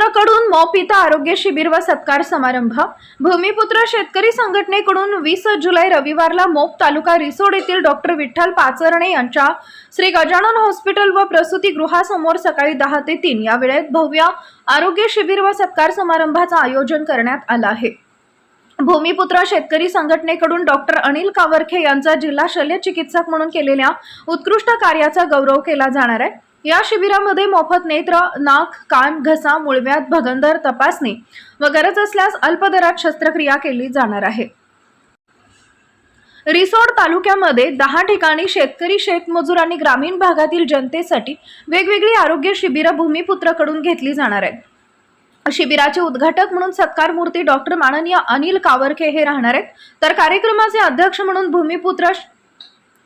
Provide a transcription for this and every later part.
मौपिता आरोग्य शिबिर व सत्कार समारंभ. भूमिपुत्र शेतकरी संघटनेकडून वीस जुलै रविवारला मोप तालुका रिसोड येथील डॉक्टर विठ्ठल पाचरणे यांच्या श्री गजानन हॉस्पिटल व प्रसूतीगृहासमोर सकाळी दहा ते तीन या वेळेत भव्य आरोग्य शिबिर व सत्कार समारंभाचं आयोजन करण्यात आलं आहे. भूमिपुत्र शेतकरी संघटनेकडून डॉक्टर अनिल कावरखे यांचा जिल्हा शल्य चिकित्सक म्हणून केलेल्या उत्कृष्ट कार्याचा गौरव केला जाणार आहे. या शिबिरामध्ये मोफत नेत्र नाक कान घसा मुळव्यात भगंदर तपासणी व गरज असल्यास अल्प दरात शस्त्रक्रिया केली जाणार आहे. रिसोड तालुक्यामध्ये दहा ठिकाणी शेतकरी शेतमजूर आणि ग्रामीण भागातील जनतेसाठी वेगवेगळी आरोग्य शिबिरं भूमिपुत्रकडून घेतली जाणार आहेत. शिबिराचे उद्घाटक म्हणून सत्कार मूर्ती डॉक्टर माननीय अनिल कावरखे हे राहणार आहेत. तर कार्यक्रमाचे अध्यक्ष म्हणून भूमिपुत्र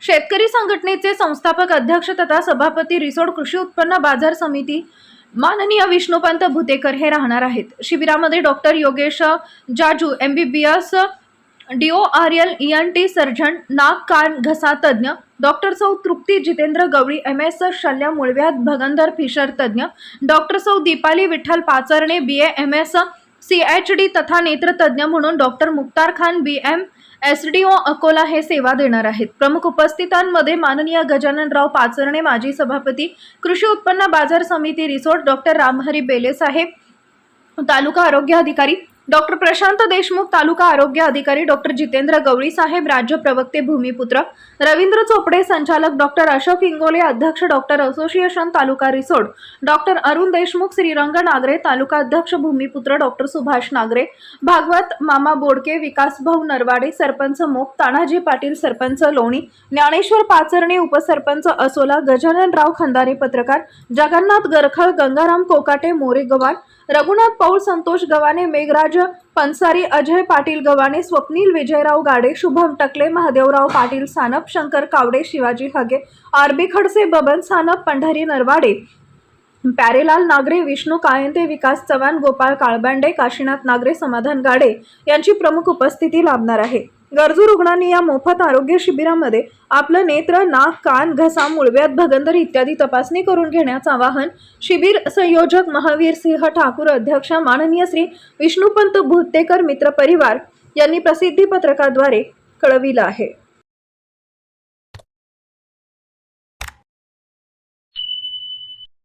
शेतकरी संघटनेचे संस्थापक अध्यक्ष तथा सभापती रिसोड कृषी उत्पन्न बाजार समिती माननीय विष्णुपंत भुतेकर हे राहणार आहेत. शिबिरामध्ये doctor Yogesh Jaju M B B S D O R L E N T surgeon नाक कान घसा तज्ज्ञ डॉक्टर सौ तृप्ती जितेंद्र गवळी एम एस शल्य मुळव्यात भगंदर फिशर तज्ज्ञ डॉक्टर सौ Deepali Vitthal Pacharne B A M S C H D तथा नेत्रतज्ञ म्हणून doctor Mukhtar Khan B M S D O Akola हे सेवा देणार आहेत. प्रमुख उपस्थितांमध्ये माननीय गजाननराव पाचरणे माजी सभापती कृषी उत्पन्न बाजार समिती रिसोर्ट डॉक्टर रामहरी बेले साहेब तालुका आरोग्य अधिकारी डॉक्टर प्रशांत देशमुख तालुका आरोग्य अधिकारी डॉक्टर जितेंद्र गवळी साहेब राज्य प्रवक्ते भूमिपुत्र रवींद्र चोपडे संचालक डॉक्टर अशोक इंगोले अध्यक्ष doctor association taluka Risod doctor Arun Deshmukh Shrirang Nagare taluka अध्यक्ष भूमिपुत्र डॉक्टर सुभाष नागरे भागवत मामा बोडके विकास भाऊ नरवाडे सरपंच मोप तानाजी पाटील सरपंच लोणी ज्ञानेश्वर पाचरणे उपसरपंच असोला गजाननराव खंदारे पत्रकार जगन्नाथ गरखळ गंगाराम कोकाटे मोरे गव्हाण रघुनाथ पौल संतोष गवाने मेघराज पंसारी अजय पाटील गव्हाणे स्वप्नील विजयराव गाडे शुभम टकले महादेवराव पाटील सानप शंकर कावडे शिवाजी हगे आरबी खडसे बबन सानप पंढरी नरवाडे प्यारेलाल नागरे विष्णू कायंते विकास चव्हाण गोपाळ काळबांडे काशीनाथ नागरे समाधान गाडे यांची प्रमुख उपस्थिती लाभणार आहे. गरजू रुग्णांनी या मोफत आरोग्य शिबिरामध्ये आपलं नेत्र नाक कान घसा मुळव्यात भगंदर इत्यादी तपासणी करून घेण्याचं आवाहन शिबिर संयोजक महावीर सिंह ठाकूर अध्यक्ष माननीय श्री विष्णुपंत भुतेकर मित्र परिवार यांनी प्रसिद्धी पत्रकाद्वारे कळविलं आहे.